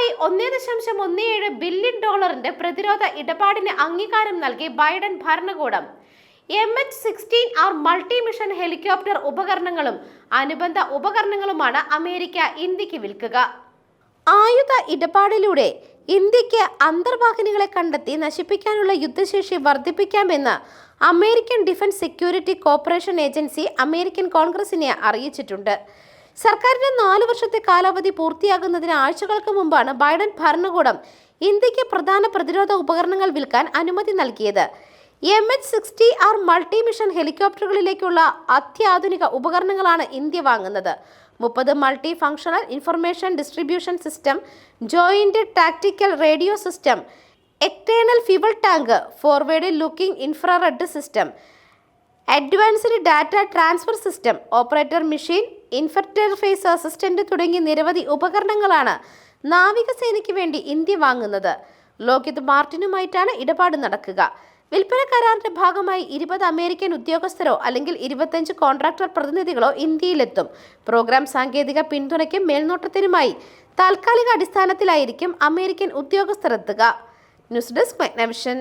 ഇറാനുമായി ഒന്നേ ദശാംശം ഒന്ന് ഏഴ് ബില്യൺ ഡോളറിന്റെ പ്രതിരോധ ഇടപാടിന് അംഗീകാരം നൽകി ബൈഡൻ ഭരണകൂടം. M H sixteen R multi mission helicopter ഉപകരണങ്ങളും അനുബന്ധ ഉപകരണങ്ങളുമാണ് അമേരിക്ക ഇന്ത്യയ്ക്ക് വിൽക്കുക. ആയുധ ഇടപാടിലൂടെ ഇന്ത്യയ്ക്ക് അന്തർവാഹിനികളെ കണ്ടെത്തി നശിപ്പിക്കാനുള്ള യുദ്ധശേഷി വർദ്ധിപ്പിക്കാമെന്ന് American defence security corporation agency American കോൺഗ്രസിനെ അറിയിച്ചിട്ടുണ്ട്. സർക്കാരിന്റെ നാല് വർഷത്തെ കാലാവധി പൂർത്തിയാകുന്നതിന് ആഴ്ചകൾക്ക് മുമ്പാണ് ബൈഡൻ ഭരണകൂടം ഇന്ത്യയ്ക്ക് പ്രധാന പ്രതിരോധ ഉപകരണങ്ങൾ വിൽക്കാൻ അനുമതി നൽകിയത്. M H sixty R multi mission ഹെലികോപ്റ്ററുകളിലേക്കുള്ള അത്യാധുനിക ഉപകരണങ്ങളാണ് ഇന്ത്യ വാങ്ങുന്നത്. മുപ്പത് multi functional information distribution system joint tactical radio system external fuel tank forward looking infrared system advanced data transfer system operator machine interface assistant തുടങ്ങിയ നിരവധി ഉപകരണങ്ങളാണ് നാവികസേനയ്ക്ക് വേണ്ടി India വാങ്ങുന്നത്. ലോകിത് മാർട്ടിനുമായിട്ടാണ് ഇടപാട് നടക്കുക. വിൽപ്പന കരാറിന്റെ ഭാഗമായി ഇരുപത് അമേരിക്കൻ ഉദ്യോഗസ്ഥരോ അല്ലെങ്കിൽ ഇരുപത്തഞ്ച് കോൺട്രാക്ടർ പ്രതിനിധികളോ ഇന്ത്യയിലെത്തും. പ്രോഗ്രാം സാങ്കേതിക പിന്തുണയ്ക്കും മേൽനോട്ടത്തിനുമായി താൽക്കാലിക അടിസ്ഥാനത്തിലായിരിക്കും അമേരിക്കൻ ഉദ്യോഗസ്ഥർ എത്തുക. News desk Magnavision.